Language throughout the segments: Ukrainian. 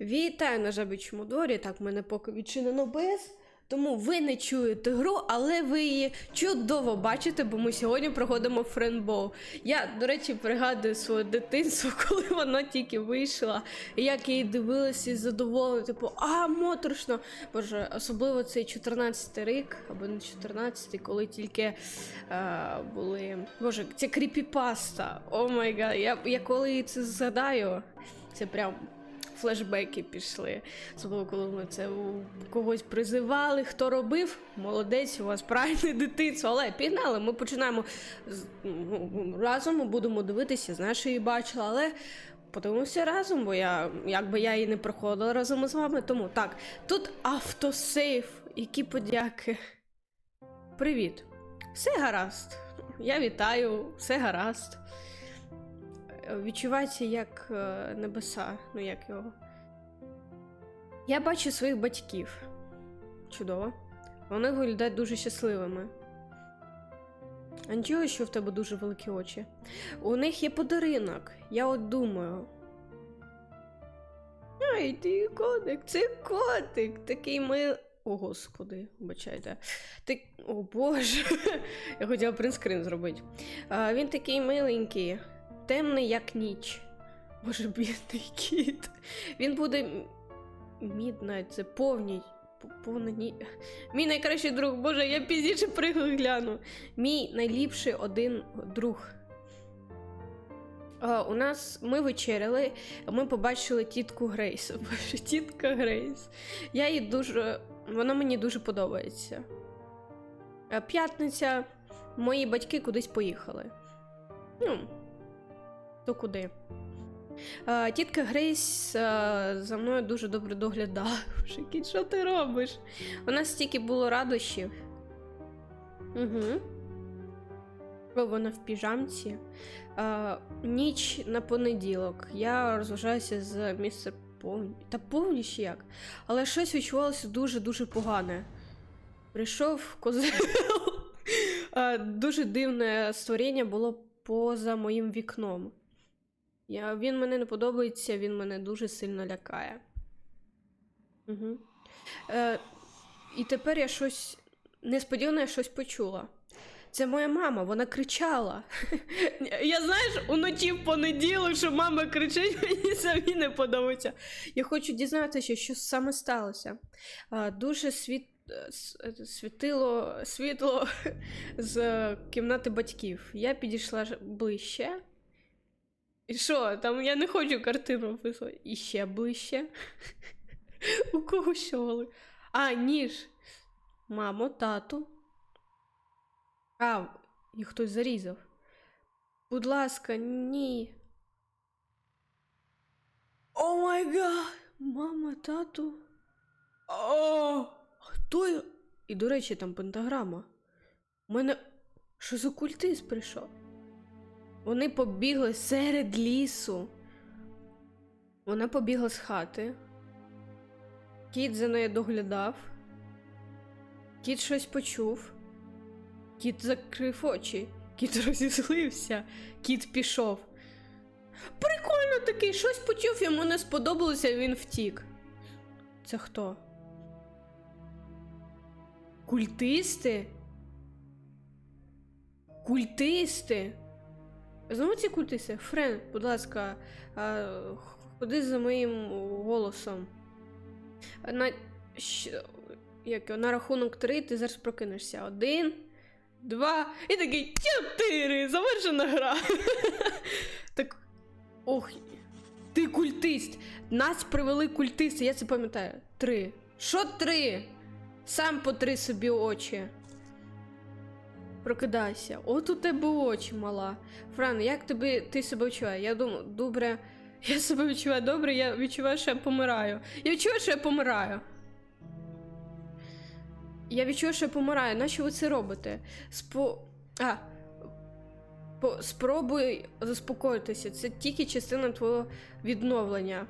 Вітаю на жабічому дворі. Так, в мене поки відчинено без. Тому ви не чуєте гру, але ви її чудово бачите, бо ми сьогодні проходимо френдбол. Я, до речі, пригадую своє дитинство, коли вона тільки вийшла, і як її дивилася і задоволена, типу, а, моторошно. Боже, особливо цей 14-й рік, або не 14-й, коли тільки е, були. Боже, ця кріпіпаста. О май гад, я, я коли це згадаю, це прям флешбеки пішли. Особливо, коли ми це у когось призивали, хто робив. Молодець, у вас правильне дитинство. Але пігнали, ми починаємо ну, разом, ми будемо дивитися, знаєш, її бачила, але. Подивимося разом, бо я якби я її не проходила разом із вами. Тому так, тут автосейф, які подяки. Привіт. Все гаразд. Я вітаю, все гаразд. Відчувається як е, небеса, ну як його. Я бачу своїх батьків. Чудово. Вони виглядають дуже щасливими. А нічого, що в тебе дуже великі очі. У них є подарунок. Я от думаю. Ай, ти котик, це котик. Такий мил. О, господи, вибачайте. Ти... О боже. Я хотіла принтскрін зробити. А, він такий миленький, темний, як ніч. Боже, бідний кіт. Він буде. Міднайт, це повній. Повна. Мій найкращий друг, боже, я пізніше пригляну. Мій найліпший один друг. А, у нас ми вечеряли, ми побачили тітку Грейс. Боже, тітка Грейс. Я їй дуже. Вона мені дуже подобається. Е, П'ятниця, мої батьки кудись поїхали. Ну, то куди? Тітка Грейс за мною дуже добре доглядала. Боже, кіт, що ти робиш? У нас стільки було радощів. Угу. Вона в піжамці. А, ніч на понеділок. Я розважаюся з містер повні. Та повніш як. Але щось відчувалося дуже-дуже погане. Прийшов козел. Дуже дивне створіння було поза моїм вікном. Я, він мене не подобається, він мене дуже сильно лякає. Угу. Е, і тепер я щось несподівано я щось почула. Це моя мама, вона кричала. Я знаєш, уночі в понеділок, що мама кричить, мені самі не подобається. Я хочу дізнатися, що саме сталося. Дуже світ, е, е, світило світло з кімнати батьків. Я підійшла ближче. І що, там я не хочу картину описувати. І ще ближче. У кого щоли? А, ніж. Мамо, тату. А, їх хтось зарізав. Будь ласка, ні. О май гад! Мама, тату. О, хто? І, до речі, там пентаграма. У мене. Що за культист прийшов? Вони побігли серед лісу. Вона побігла з хати. Кіт за нею доглядав. Кіт щось почув. Кіт закрив очі. Кіт розізлився. Кіт пішов. Прикольно такий, щось почув, йому не сподобалося, він втік. Це хто? Культисти? Культисти? Знову ці культисти? Френ, будь ласка, ходи за моїм голосом. На, як, на рахунок три ти зараз прокинешся. Один, два, і такий чотири. Завершена гра. так. Ох, ти культист. Нас привели культисти, я це пам'ятаю. Три. Що три? Сам потри собі очі. Прокидайся. От у тебе очі мала. Фран, як тобі ти себе відчуваєш? Я думаю, добре. Я себе відчуваю добре, я відчуваю, що я помираю. Я відчуваю, що я помираю. Я відчуваю, що я помираю. Нащо ви це робите? Спо. А. По... Спробуй заспокоїтися. Це тільки частина твого відновлення.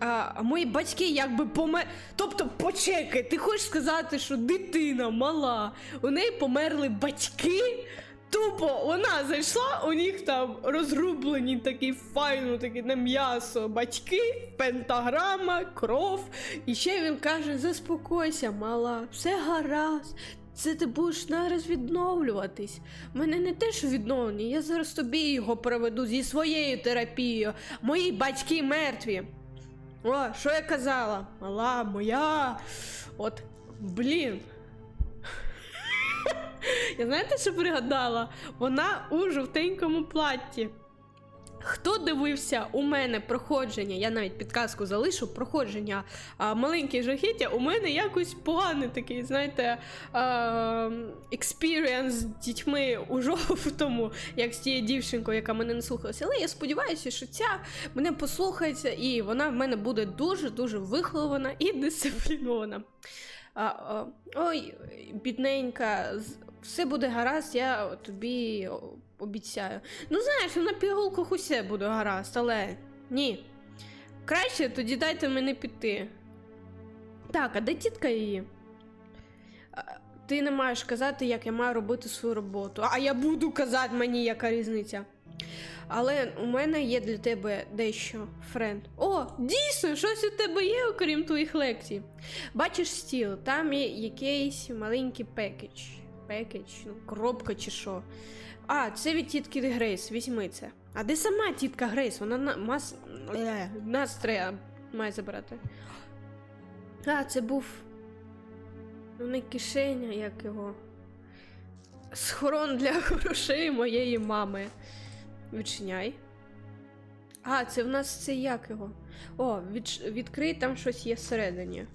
А, мої батьки якби помер. Тобто, почекай, ти хочеш сказати, що дитина мала, у неї померли батьки? Тупо вона зайшла, у них там розрублені такі файно, такі на м'ясо батьки, пентаграма, кров. І ще він каже: заспокойся, мала, все гаразд. Це ти будеш зараз відновлюватись. У мене не те, що відновлення, я зараз тобі його проведу зі своєю терапією. Мої батьки мертві. О, що я казала? Мала моя. От, блін. Я знаєте, що пригадала? Вона у жовтенькому платті. Хто дивився у мене проходження? Я навіть підказку залишу проходження а, маленьке жахіття. У мене якось поганий такий, знаєте, експірієнс з дітьми у жовтому, як з тією дівчинкою, яка мене не слухалася. Але я сподіваюся, що ця мене послухається, і вона в мене буде дуже-дуже вихована і дисциплінована. Ой, бідненька, все буде гаразд, я тобі обіцяю. Ну, знаєш, на пігулках усе буде гаразд, але ні. Краще тоді дайте мені піти. Так, а де тітка її? Ти не маєш казати, як я маю робити свою роботу. А я буду казати мені, яка різниця. Але у мене є для тебе дещо, френд. О, дійсно, щось у тебе є, окрім твоїх лекцій. Бачиш стіл, там є якийсь маленький пекедж. Пекедж, ну, коробка чи що. А, це від тітки Грейс, візьми це. А де сама тітка Грейс? Вона на мас... Е, нас треба має забрати. А, це був. Ну, не кишеня, як його. Схорон для грошей моєї мами. Відчиняй. А, це в нас це як його? О, відч... відкрий, там щось є всередині.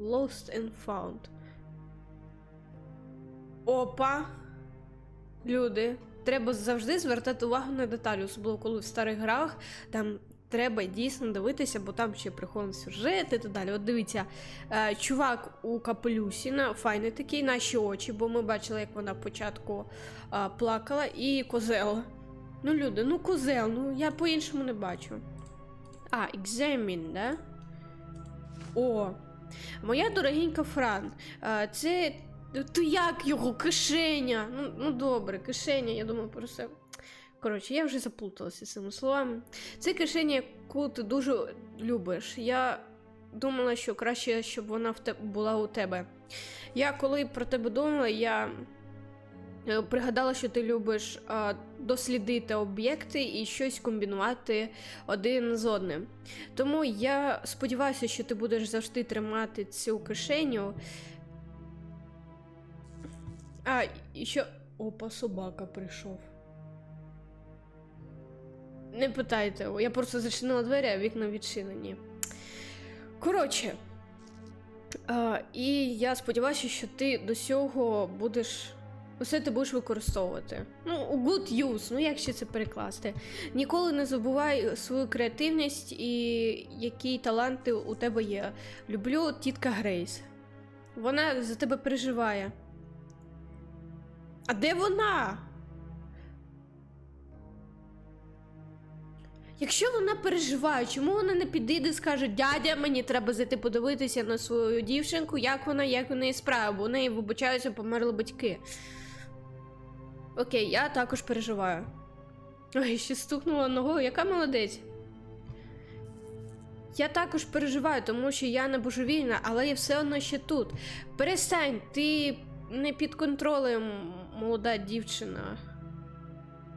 Lost and found. Опа. Люди. Треба завжди звертати увагу на деталі, особливо коли в старих грах там треба дійсно дивитися, бо там ще прихований сюжет і так далі. От дивіться, е, чувак у капелюсі, файний такий, наші очі, бо ми бачили, як вона спочатку е, плакала, і козел. Ну, люди, ну козел, ну я по-іншому не бачу. А, examine, да? О, моя дорогенька Фран. Це. То як його кишеня? Ну, ну добре, кишеня, я думаю, про це. Коротше, я вже заплуталася цими словами. Це кишеня, яку ти дуже любиш. Я думала, що краще, щоб вона в те... була у тебе. Я коли про тебе думала, я е, пригадала, що ти любиш а, дослідити об'єкти і щось комбінувати один з одним. Тому я сподіваюся, що ти будеш завжди тримати цю кишеню. А, і що. Опа, собака прийшов. Не питайте, я просто зачинила двері, а вікна відчинені. Коротше. А, і я сподіваюся, що ти до цього будеш. Усе ти будеш використовувати. Ну, good use, ну як ще це перекласти? Ніколи не забувай свою креативність і які таланти у тебе є. Люблю тітка Грейс. Вона за тебе переживає. А де вона? Якщо вона переживає, чому вона не підійде і скаже, дядя, мені треба зайти подивитися на свою дівчинку, як вона, як у неї справа, бо у неї, вибачаюся, померли батьки. Окей, я також переживаю. Ой, ще стукнула ногою, яка молодець. Я також переживаю, тому що я не божевільна, але я все одно ще тут. Перестань, ти не під контролем, молода дівчина.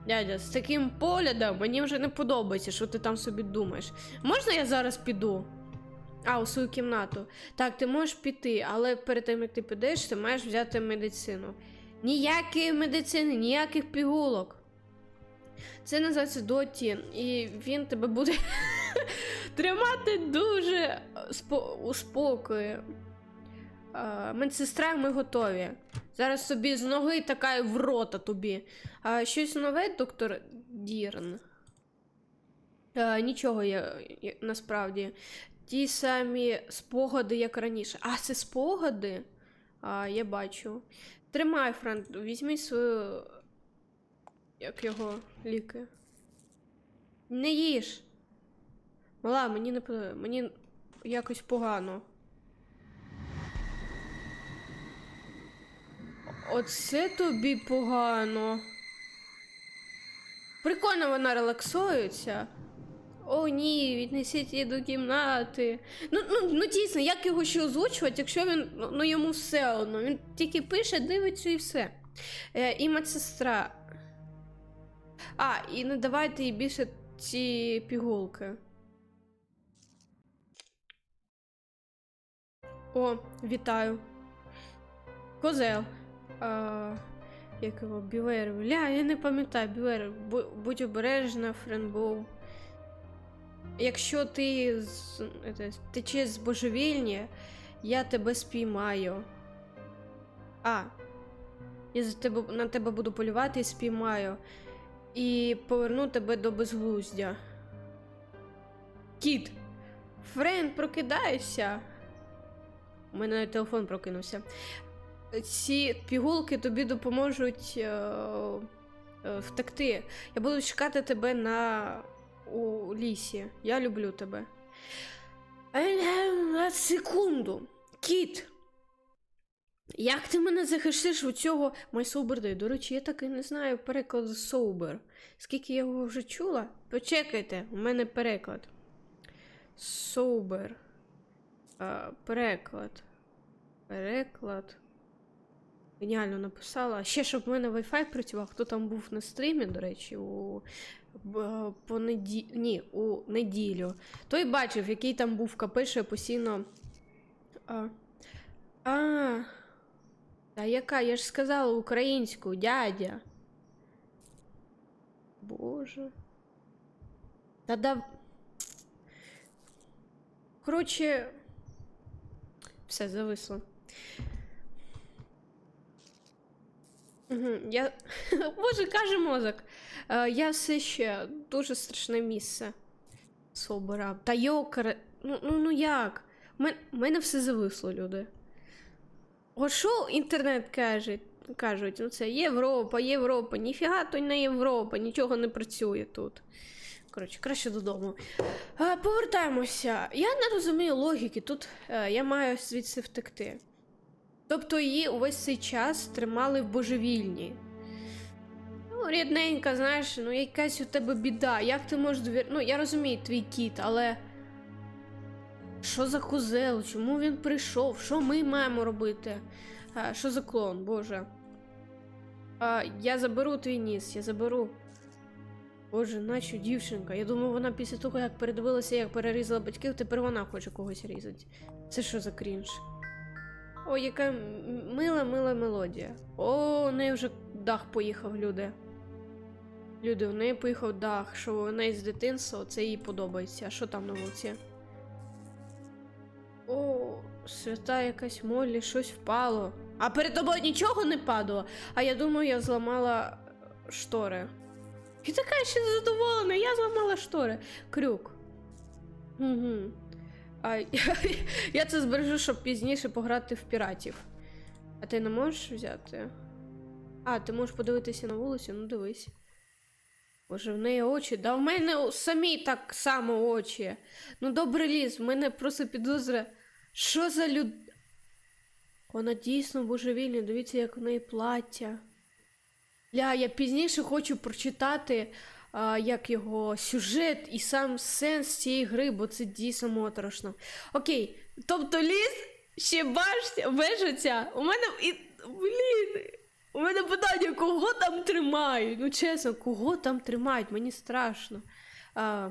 Дядя, з таким поглядом мені вже не подобається, що ти там собі думаєш. Можна я зараз піду? А, у свою кімнату. Так, ти можеш піти, але перед тим як ти підеш, ти маєш взяти медицину. Ніякої медицини, ніяких пігулок. Це називається дотін, і він тебе буде тримати дуже у спокої. А, медсестра, ми готові. Зараз собі з ноги така і в рота тобі. А, щось нове, доктор Дірн? А, нічого я, я насправді. Ті самі спогади, як раніше. А, це спогади? А, я бачу. Тримай, Франк, візьми свою. Як його ліки. Не їж. Мала, мені не. Мені якось погано. Оце тобі погано. Прикольно вона релаксується. О, ні, віднесіть її до кімнати. Ну, ну, ну дійсно, як його ще озвучувати, якщо він ну, ну йому все одно. Він тільки пише, дивиться і все. Е, і медсестра. А, і не давайте їй більше ці пігулки. О, вітаю. Козел. А, як його Бівер. Ля, я не пам'ятаю, Бівер. Будь обережна, френдбоу. Якщо ти з, течеш з божевільні, я тебе спіймаю. А. Я за тебе, на тебе буду полювати і спіймаю. І поверну тебе до безглуздя. Кіт! Френд, прокидайся. У мене навіть телефон прокинувся. Ці пігулки тобі допоможуть е, е, втекти. Я буду чекати тебе на у лісі. Я люблю тебе. На секунду. Кіт. Як ти мене захистиш у цього My Sober Day? До речі, я так і не знаю переклад Sober. Скільки я його вже чула? Почекайте, у мене переклад. Sober. А, переклад. Переклад. Геніально написала. Ще щоб в мене Wi-Fi працював, хто там був на стрімі, до речі, у понеді... Ні, у неділю. Той бачив, який там був пише постійно. А. а. Та яка? Я ж сказала українську, дядя. Боже. Та да. Коротше. Все, зависло. Угу, я... Боже, каже мозок. Е, я все ще дуже страшне місце. Собора. Та йокаре. Ну, ну, ну як? У мен- мене все зависло, люди. От що інтернет каже? Кажуть, ну це Європа, Європа, ніфіга то не Європа, нічого не працює тут. Коротше, краще додому. А, повертаємося. Я не розумію логіки. Тут е, я маю звідси втекти. Тобто її увесь цей час тримали в божевільні. Ну, рідненька, знаєш, ну якась у тебе біда. Як ти можеш довір... Ну, я розумію, твій кіт, але. Що за козел? Чому він прийшов? Що ми маємо робити? А, що за клон, Боже? А, я заберу твій ніс, я заберу. Боже, наче дівчинка. Я думаю, вона після того, як передивилася, як перерізала батьків, тепер вона хоче когось різати. Це що за крінж? О, яка мила, мила мелодія. О, у неї вже дах поїхав, люди. Люди, у неї поїхав дах, що у неї з дитинства це їй подобається. А що там на вулиці? О, свята якась Моллі, щось впало. А перед тобою нічого не падало. А я думаю, я зламала е, штори. І така ще задоволена, я зламала штори. Крюк. Угу. А, я, я це збережу, щоб пізніше пограти в піратів. А ти не можеш взяти? А, ти можеш подивитися на вулицю? Ну дивись. Боже, в неї очі. Да в мене самі так само очі. Ну, добре ліс, в мене просто підозра. Що за люд. Вона дійсно божевільна, дивіться, як в неї плаття. Ля, я пізніше хочу прочитати, а, як його сюжет і сам сенс цієї гри, бо це дійсно моторошно. Окей, тобто ліс ще бачите, вежиться. У мене і. Блін. У мене питання, кого там тримають? Ну чесно, кого там тримають? Мені страшно. А,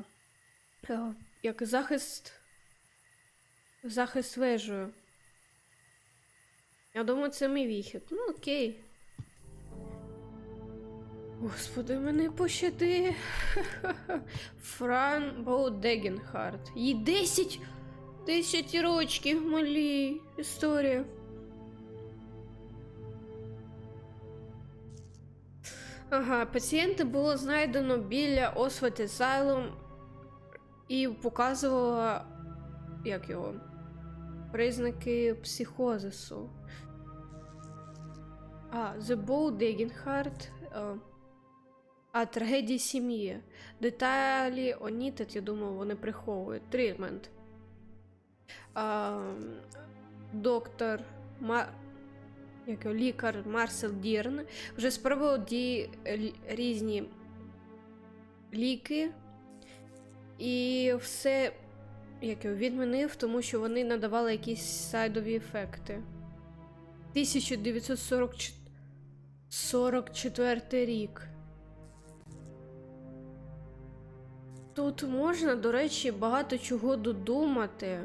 а, як захист. Захист вежею. Я думаю, це мій вихід. Ну, окей. Господи, мене пощади. Фран Боудегенхарт. Їй 10. 10 рочків малі. Історія. Ага, пацієнта було знайдено біля Освет Asylum і показувало, як його, признаки психозису. А, The Bow е, А, трагедії сім'ї. Деталі Онітет, я думаю, вони приховують. Трітмент. А, доктор Ма... як його, лікар Марсел Дірн вже спробував ді... різні ліки і все як його, відмінив, тому що вони надавали якісь сайдові ефекти. 1944 рік. Тут можна, до речі, багато чого додумати.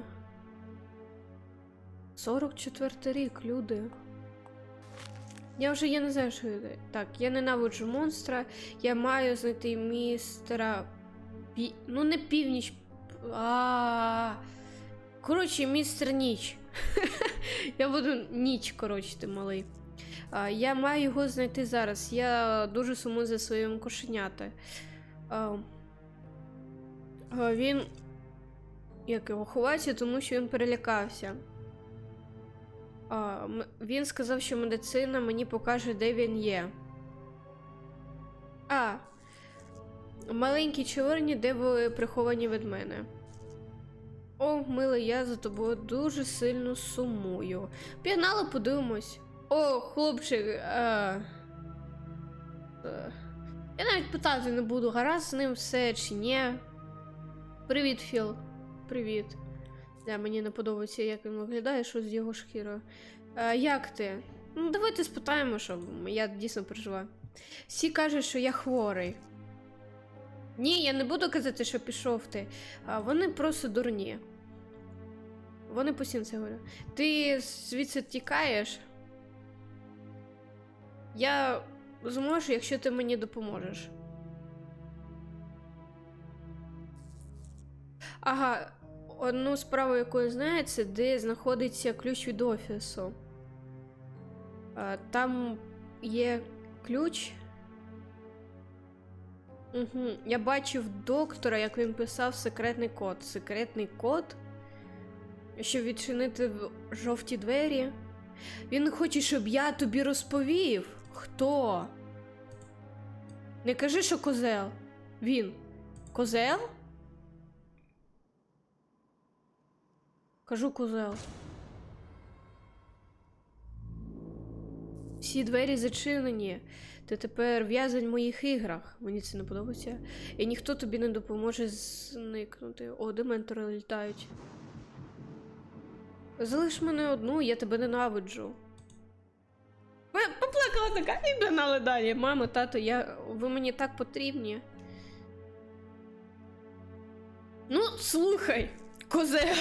44 рік, люди. Я вже я не знаю, що я- так. Я ненавиджу монстра. Я маю знайти містера. Пі... Ну, не північ. А. Коротше, містер ніч. я буду ніч, коротше, ти малий. А, я маю його знайти зараз. Я дуже сумую за своїм кошенята. А, він. Як його ховається, тому що він перелякався. А, він сказав, що медицина мені покаже, де він є. А. Маленькі чорні, де ви приховані від мене. О, милий, я за тобою дуже сильно сумую. Пігнали, подивимось. О, хлопчик. А... е, Я навіть питати не буду, гаразд з ним все чи ні. Привіт, Філ. Привіт. Да, мені не подобається, як він виглядає, що з його шкірою. А, як ти? Ну, давайте спитаємо, що я дійсно переживаю. Всі кажуть, що я хворий. Ні, я не буду казати, що пішов ти. А, вони просто дурні. Вони постійно це говорять. Ти звідси тікаєш. Я зможу, якщо ти мені допоможеш. Ага, одну справу, яку я це де знаходиться ключ від офісу. Там є ключ. Угу. Я бачив доктора, як він писав секретний код. Секретний код, щоб відчинити жовті двері. Він хоче, щоб я тобі розповів. Хто? Не кажи, що козел. Він. Козел? Кажу козел. Всі двері зачинені. Ти тепер в'язень в моїх іграх. Мені це не подобається. І ніхто тобі не допоможе зникнути. О, дементори літають. Залиш мене одну, я тебе ненавиджу. Ви поплакала така і погнали далі. Мамо, тато, я... ви мені так потрібні. Ну, слухай, козел.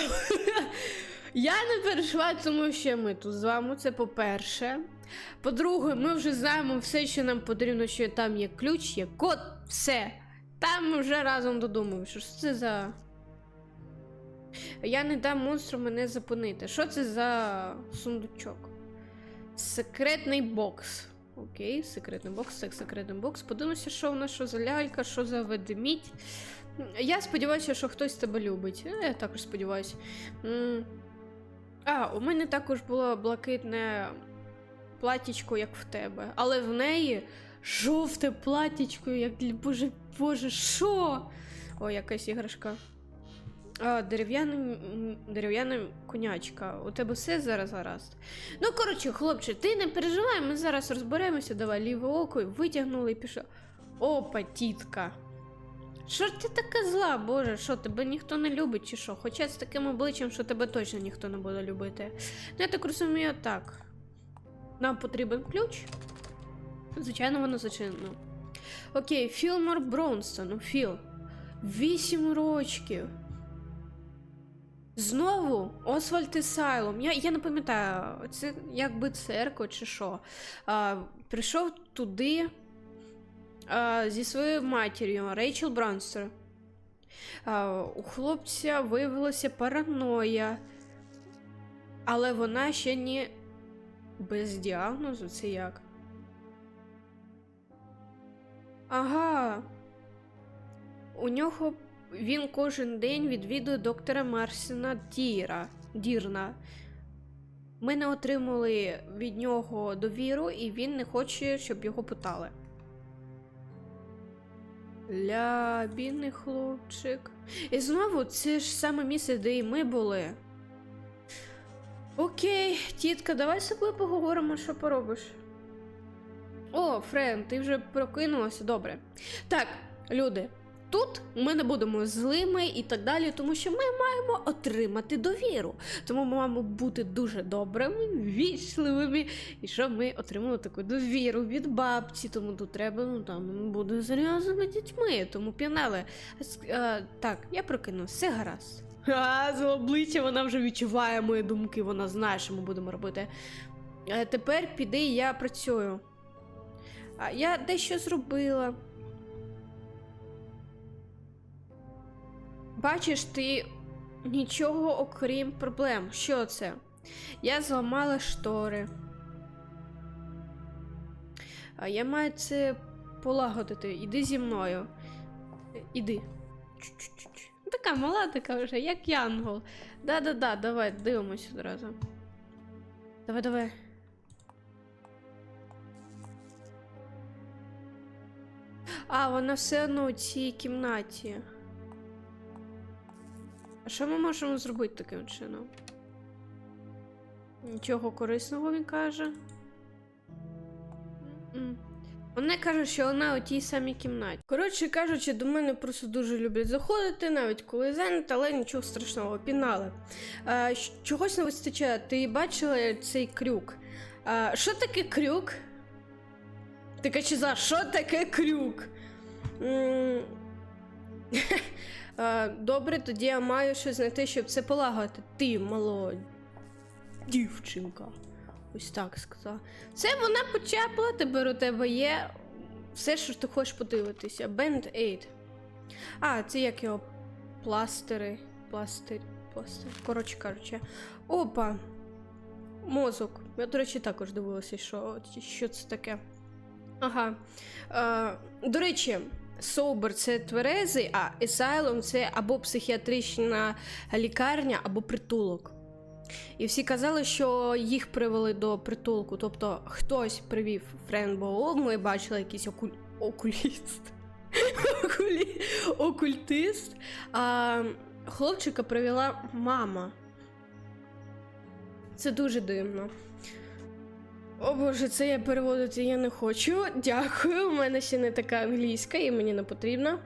Я не переживаю, тому що ми тут з вами. Це по-перше. По-друге, ми вже знаємо все, що нам потрібно, що там є ключ, є код, все. Там ми вже разом додумаємо, що ж це за. Я не дам монстру мене зупинити. Що це за сундучок? Секретний бокс. Окей, секретний бокс, це секретний бокс. Подивимося, що в нас, що за лялька, що за ведмідь. Я сподіваюся, що хтось тебе любить. Е, Я також сподіваюся. А, у мене також було блакитне платічко, як в тебе. Але в неї жовте платічко, як боже, боже, що? О, якась іграшка. А, дерев'яна, м, дерев'яна конячка. У тебе все зараз гаразд. Ну, коротше, хлопче, ти не переживай, ми зараз розберемося. Давай ліве око витягнули і пішов. Опа, тітка. Що ж ти така зла, боже, що тебе ніхто не любить, чи що? Хоча з таким обличчям, що тебе точно ніхто не буде любити. Ну, я так розумію, так. Нам потрібен ключ. Звичайно, воно зачинено. Окей, Філмор Бронстон. Філ. Вісім рочків. Знову Освальд Ісайлом. Я, я не пам'ятаю, це якби церква чи що. А, прийшов туди а, зі своєю матір'ю Рейчел Бронстер. А, у хлопця виявилася параноя, але вона ще не без діагнозу, це як? Ага. У нього він кожен день відвідує доктора Марсіна Діра. Дірна. Ми не отримали від нього довіру, і він не хоче, щоб його питали. Ля, бідний хлопчик. І знову це ж саме місце, де і ми були. Окей, тітка, давай з собою поговоримо, що поробиш. О, Френ, ти вже прокинулася, добре. Так, люди, тут ми не будемо злими і так далі, тому що ми маємо отримати довіру. Тому ми маємо бути дуже добрими, вічливими, і щоб ми отримали таку довіру від бабці. Тому тут треба ну там бути серйозними дітьми. Тому пінали. так, я прокину, все гаразд. А, з обличчя вона вже відчуває мої думки, вона знає, що ми будемо робити. Е, тепер піди, я працюю. А я дещо зробила. Бачиш, ти нічого окрім проблем. Що це? Я зламала штори. Я маю це полагодити. Іди зі мною. Іди. Така мала, така вже, як Янгол. Да-да-да, давай, дивимось одразу. Давай, давай. А, вона все одно у цій кімнаті. Що ми можемо зробити таким чином? Нічого корисного він каже. Вона каже, що вона у тій самій кімнаті. Коротше кажучи, до мене просто дуже люблять заходити, навіть коли зайнята, але нічого страшного, пінали. А, чогось не вистачає. Ти бачила цей крюк? А, що таке крюк? Ти качеза, що таке крюк? Добре, тоді я маю щось знайти, щоб це полагодити. Ти, мало дівчинка. Ось так сказала. Це вона почепила, тепер у тебе є все, що ти хочеш подивитися. Band Aid. А, це як його пластири. Пластир. Пластир. Коротше кажучи. Опа. Мозок. Я, до речі, також дивилася, що, що це таке. Ага. Е, до речі, Собер це тверезий, а Asylum це або психіатрична лікарня, або притулок. І всі казали, що їх привели до притулку. Тобто хтось привів Френбоу, ми бачили якийсь окуль... окуліст. Окулі... Окультист. А хлопчика привела мама. Це дуже дивно. О боже, це я переводити я не хочу. Дякую. У мене ще не така англійська і мені не потрібна.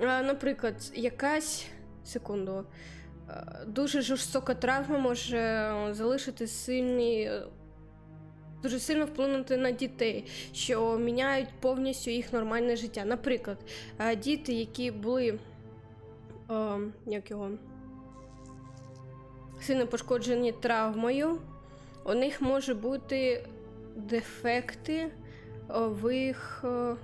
А, наприклад, якась секунду. Е, Дуже жорстока травма може е, залишити сильні. е, Дуже сильно вплинути на дітей, що міняють повністю їх нормальне життя. Наприклад, діти, які були е, як його, сильно пошкоджені травмою, у них може бути дефекти в їх. е,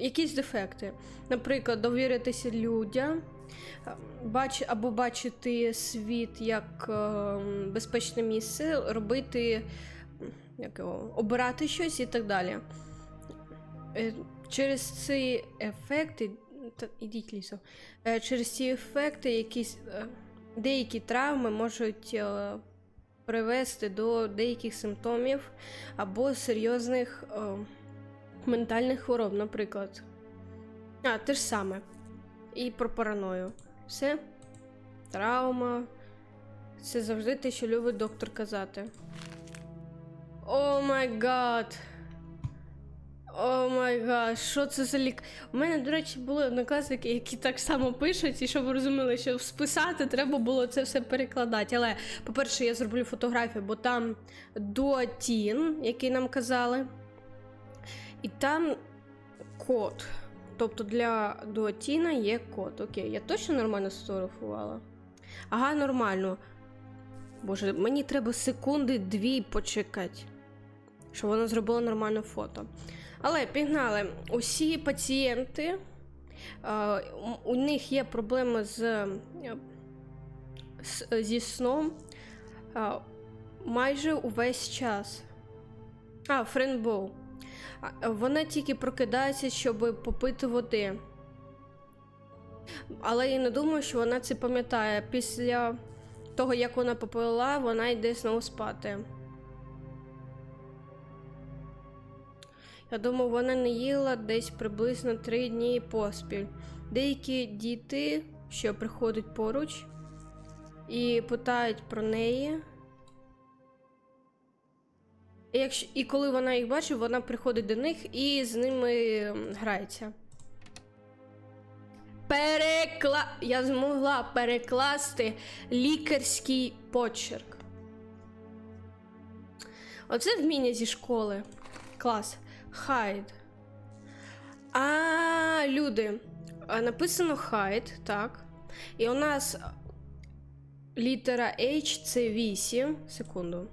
Якісь дефекти. Наприклад, довіритися людям, е, бач, або бачити світ як е, безпечне місце, робити як його, обирати щось і так далі. Через ці ефекти, та ідіть лісом, Е, через ці ефекти якісь деякі травми можуть привести до деяких симптомів або серйозних о, ментальних хвороб, наприклад. А, те ж саме. І про параною. Все. Травма. Це завжди те, що любить доктор казати. О май гад. О май гад, що це за лік? У мене, до речі, були однокласники, які так само пишуть, і щоб ви розуміли, що списати треба було це все перекладати. Але, по-перше, я зроблю фотографію, бо там дуатін, який нам казали. І там код. Тобто для дуатіна є код. Окей, я точно нормально сфотографувала? Ага, нормально. Боже, мені треба секунди дві почекати, щоб вона зробила нормальне фото. Але пігнали, усі пацієнти, е, у- них є проблеми з, е, з- зі сном е, майже увесь час. А, Френбоу. Вона тільки прокидається, щоб попити води. Але я не думаю, що вона це пам'ятає. Після того, як вона попила, вона йде знову спати. Я думаю, вона не їла десь приблизно три дні поспіль. Деякі діти, що приходять поруч і питають про неї. І, якщо, і коли вона їх бачить, вона приходить до них і з ними грається. перекла... Я змогла перекласти лікарський почерк. Оце вміння зі школи. Клас. Хайд. А, люди. Написано хайд, так. І у нас літера H це 8. Секунду.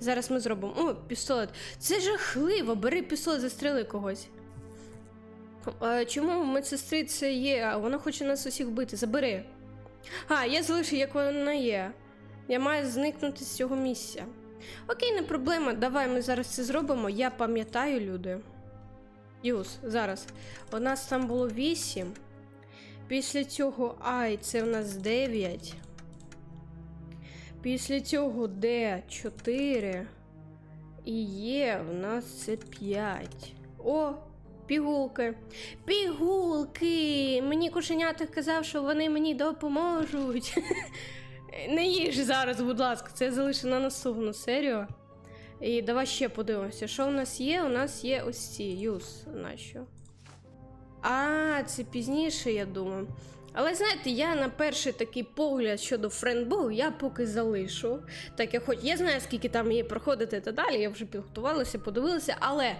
Зараз ми зробимо. О, пістолет. Це жахливо. Бери пістолет, застріли когось. Чому медсестри це є? Вона хоче нас усіх вбити. Забери. А, я залишу, як вона є. Я маю зникнути з цього місця. Окей, не проблема. Давай ми зараз це зробимо. Я пам'ятаю, люди. Юс, зараз. У нас там було 8. Після цього Ай, це у нас 9. Після цього Д 4. І є у нас це 5. О, пігулки. Пігулки! Мені кошенята казав, що вони мені допоможуть. Не їж зараз, будь ласка, це залишу на наступну серію. І давай ще подивимося, що у нас є? У нас є ось ці юз. Нащо? А, це пізніше, я думаю. Але знаєте, я на перший такий погляд щодо френдбоу я поки залишу. Так я хоч я знаю, скільки там є проходити та далі. Я вже підготувалася, подивилася, але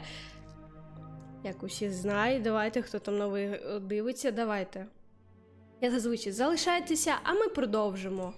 як усі знають, давайте, хто там новий е, дивиться, давайте. Я зазвичай залишайтеся, а ми продовжимо.